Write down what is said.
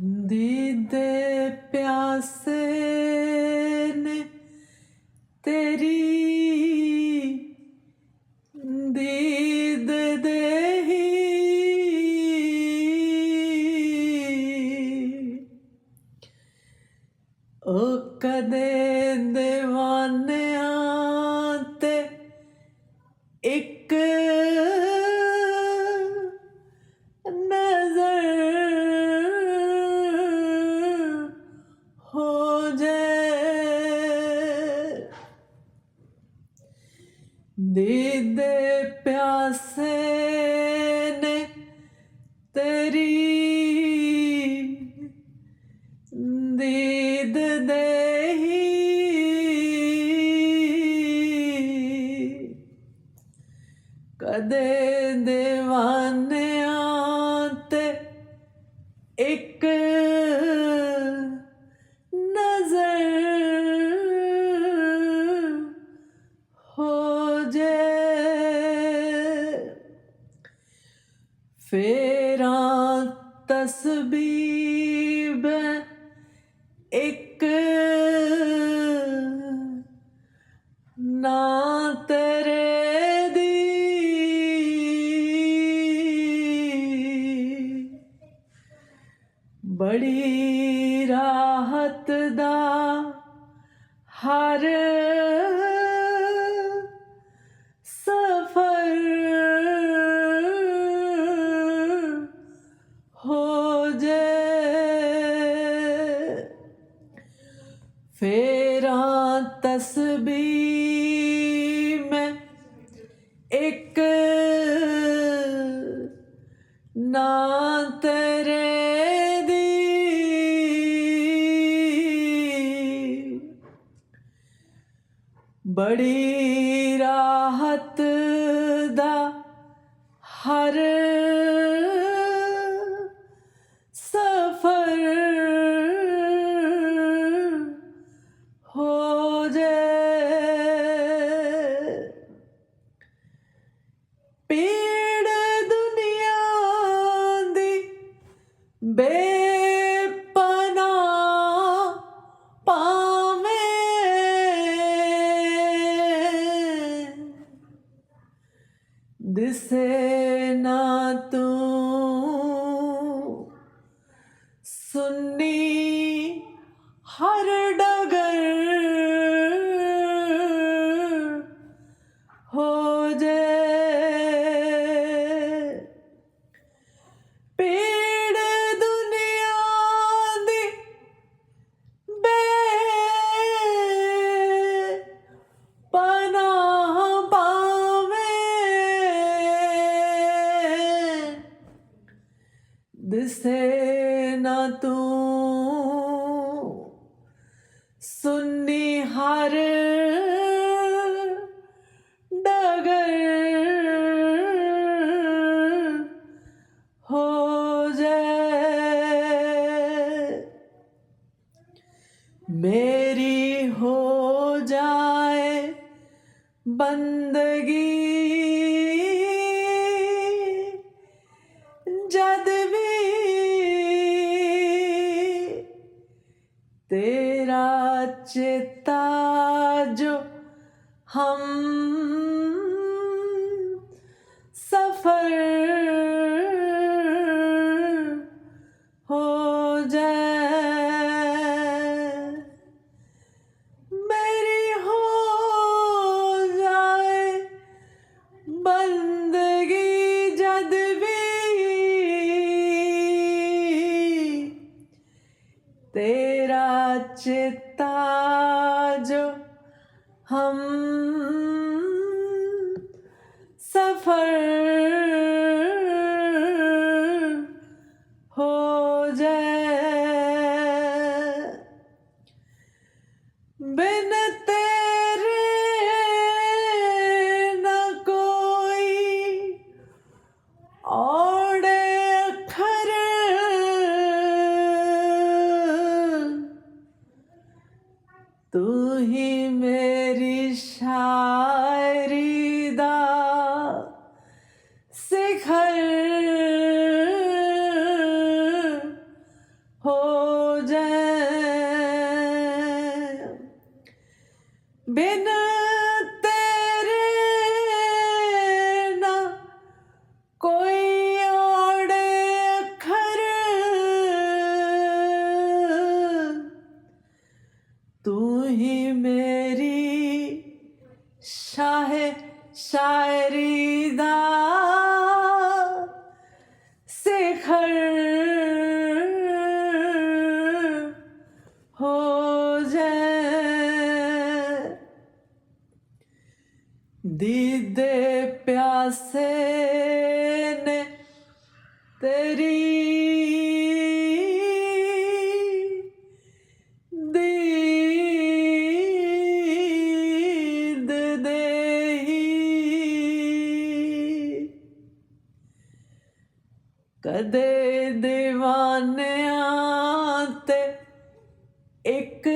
ਦੀਦੇ ਪਿਆਸੇ ਨੇ ਤੇਰੀ ਦੀਦ ਦੇਹੀ ਉਹ ਕਦੇ دیਵਾਨਿਆਂ ਤੇ ਇੱਕ ਦੀਦੇ ਪਿਆਸੇ ਨੇ ਤੇਰੀ ਦੀਦ ਦੇਹੀ ਕਦੇ دیਵਾਨਿਆਂ ਤੇ ਇੱਕ ਫੇਰਾ ਤਸਬੀਬ ਇੱਕ ਨਾ ਤੇਰੇ ਦੀ। ਬੜੀ ਰਾਹਤ ਦਾ ਹਰ ਫੇਰਾਂ ਤਸਬੀਹ ਮੈਂ ਇੱਕ ਨਾ ਤੇਰੇ ਦੀ। ਬੜੀ ਰਾਹਤ ਦਾ ਹਰ ਸੁੰਨੀ ਹਰ ਡਗਰ ਹੋ ਜੇ। ਪੀੜ ਦੁਨੀਆ ਦੀ ਬੇ ਪਨਾਹ ਪਾਵੇਂ ਦਿਸੇ ਤੂੰ ਸੁੰਨੀ ਹਰ ਡਗਰ ਹੋ ਜਾਏ। ਮੇਰੀ ਹੋ ਜਾਏ ਬੰਦਗੀ ਤੇਰਾ ਚੇਤਾ ਜੋ ਹਮ ਸਫਰ ਹੋ ਜਾਏ ਮੇਰੀ ਹੋ ਜਾਏ ਬੰਦਗੀ ਜਦ ਵੀ ਤੇਰਾ ਚੇਤਾ ਹਮ ਸਫਰ ਹੋ ਜਾਏ ਬਿਨ ਤੇਰੇ ਨਾ ਕੋਈ ਔੜੇ ਅੱਖਰ ਤੂੰ ਹੀ शिखर हो जाए बिन तेरे ना कोई और अखर तू ही मेरी शाह शायरी दा ਦੀਦੇ ਪਿਆਸੇ ਨੇ ਤੇਰੀ ਦੀਦ ਦੇਹੀ ਕਦੇ دیਵਾਨਿਆਂ ਤੇ ਇੱਕ